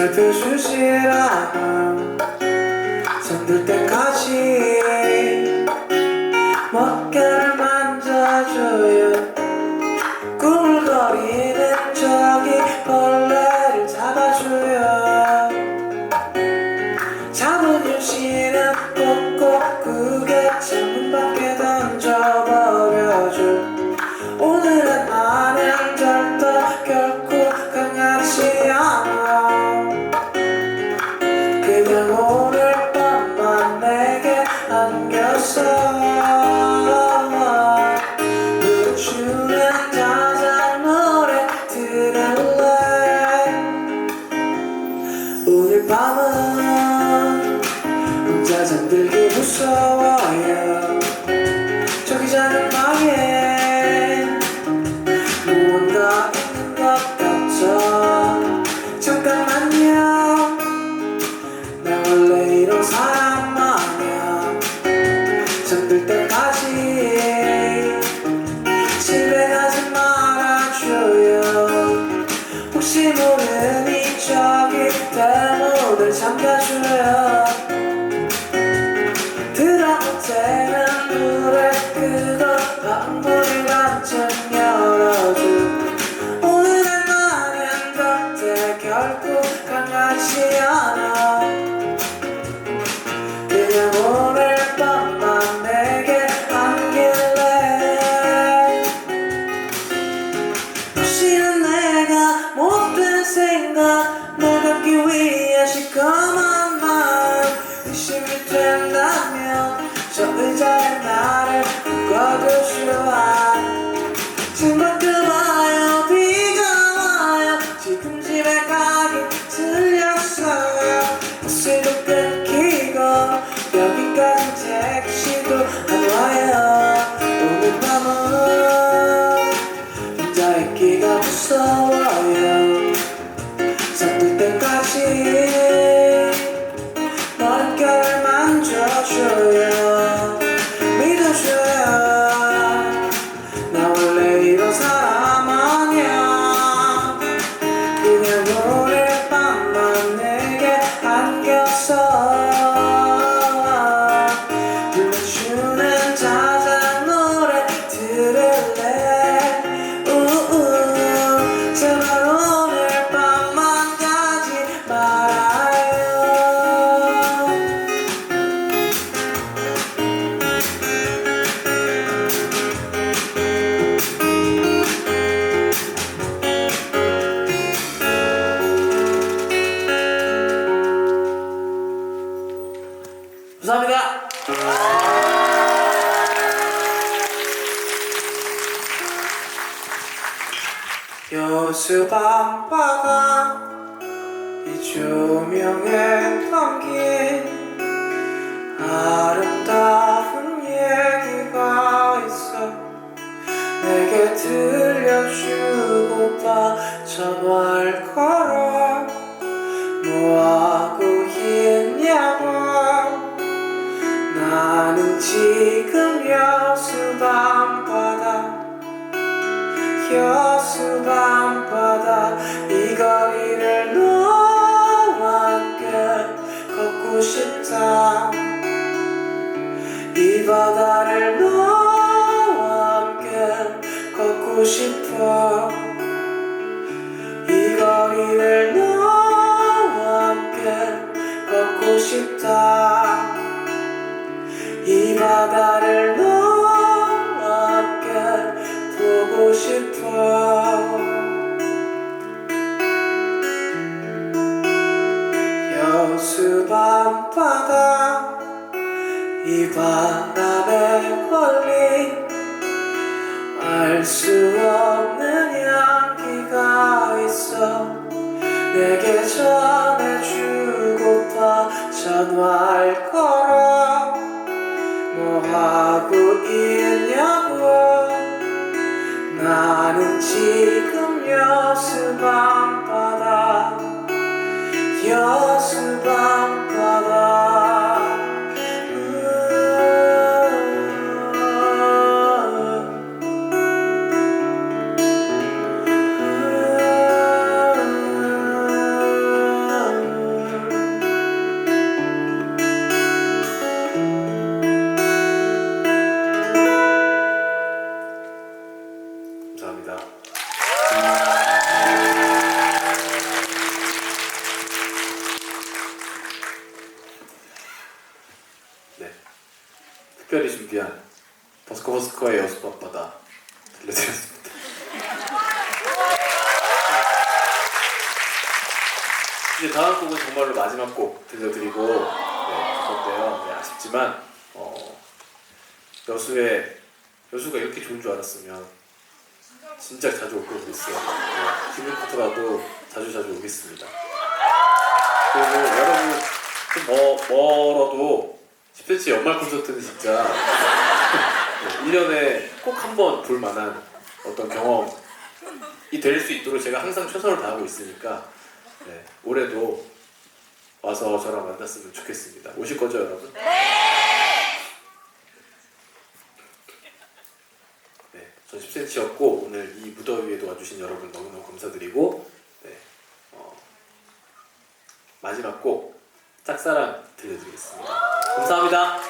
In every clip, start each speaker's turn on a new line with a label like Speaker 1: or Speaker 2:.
Speaker 1: 这就是希腊 the Lord. 모른 이쪽이 다 오늘 잠가주네요. June. 수밤바다. 이조명에 담긴 아름다운 얘기가 있어. 내게 들려주고파 저말 걸어. 뭐하고 있냐고. 나는 지금 여수다. 겨수 밤바다 이 거리를 너와 함께 걷고 싶다. 이 바다를 너와 함께 걷고 싶어. 이 거리를 이 바람에 걸린 알 수 없는 향기가 있어 내게 전해주고파 전화할 거라 뭐하고 있냐고 나는 지금 여수밤바다 여수밤 버스커버스커의 여수 밤바다 들려드렸습니다. 이제 다음 곡은 정말로 마지막 곡 들려드리고 네, 갈 건데요. 네, 아쉽지만 어, 여수에 여수가 이렇게 좋은 줄 알았으면 진짜 자주 올걸 그랬어요. 네, 기분부터라도 자주 자주 오겠습니다. 그리고 여러분 좀 멀, 멀어도 10cm 연말 콘서트는 진짜 네, 1년에 꼭 한 번 볼 만한 어떤 경험이 될 수 있도록 제가 항상 최선을 다하고 있으니까 네, 올해도 와서 저랑 만났으면 좋겠습니다. 오실 거죠, 여러분? 네, 전 10cm였고 오늘 이 무더위에도 와주신 여러분 너무너무 감사드리고 네, 어, 마지막 곡 짝사랑 들려드리겠습니다. 감사합니다.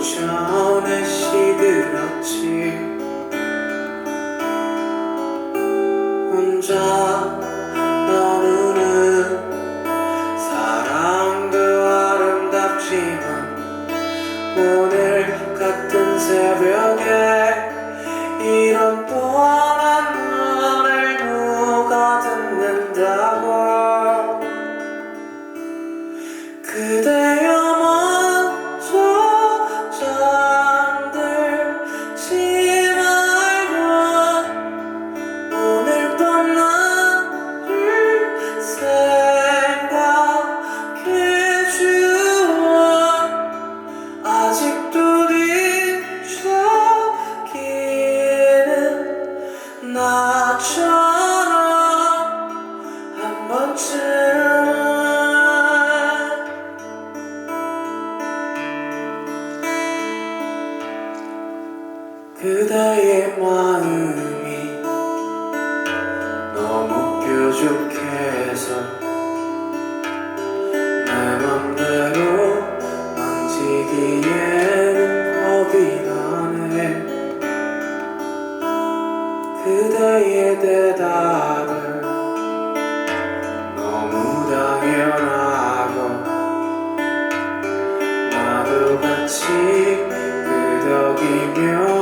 Speaker 1: 전에 시들었지 혼자 나누는 사랑도 아름답지만 오늘 같은 새벽에 이런 그대의 마음이 너무 뾰족해서 내 맘대로 만지기에는 겁이 나네. 그대의 대답은 너무 당연하고 나도 같이 끄덕이며